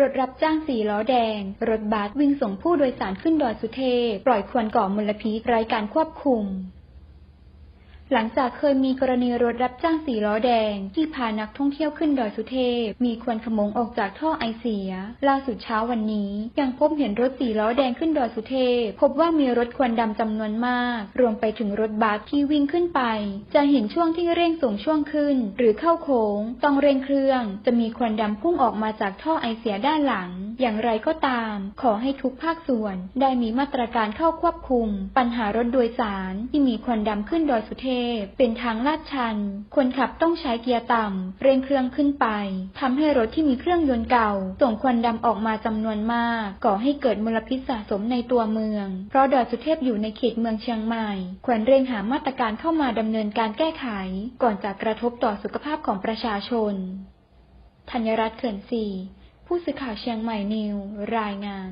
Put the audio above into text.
รถรับจ้างสีล้อแดง รถบัสวิ่งส่งผู้โดยสารขึ้นดอยสุเทพ ปล่อยควันก่อมลพิษไร้การควบคุม หลังจากเคยมีกรณีรถรับจ้างสีล้อแดง ที่พานักท่องเที่ยวขึ้นดอยสุเทพ มีควันขมงออกจากท่อไอเสีย ล่าสุดเช้าวันนี้ ยังพบเห็นรถสีล้อแดงขึ้นดอยสุเทพ พบว่ามีรถควันดำจำนวนมาก รวมไปถึงรถบัสที่วิ่งขึ้นไป จะเห็นช่วงที่เร่งส่งช่วงขึ้น หรือเข้าโค้ง ต้องเร่งเครื่อง จะมีควันดำพุ่งออกมาจากท่อไอเสียด้านหลัง อย่างไรก็ตาม ขอให้ทุกภาคส่วนได้มีมาตรการเข้าควบคุม ปัญหารถโดยสารที่มีควันดำขึ้นดอยสุเทพ เป็นทางลาดชัน คนขับต้องใช้เกียร์ต่ำเร่งเครื่องขึ้นไปทำให้รถที่มีเครื่องยนต์เก่า ส่งควันดำออกมาจำนวนมาก ก่อให้เกิดมลพิษสะสมในตัวเมือง เพราะดอยสุเทพอยู่ในเขตเมืองเชียงใหม่ ควรเร่งหามาตรการเข้ามาดำเนินการแก้ไข ก่อนจะกระทบต่อสุขภาพของประชาชนธัญรัตน์เขื่อนศรี ผู้สื่อข่าวเชียงใหม่นิวรายงาน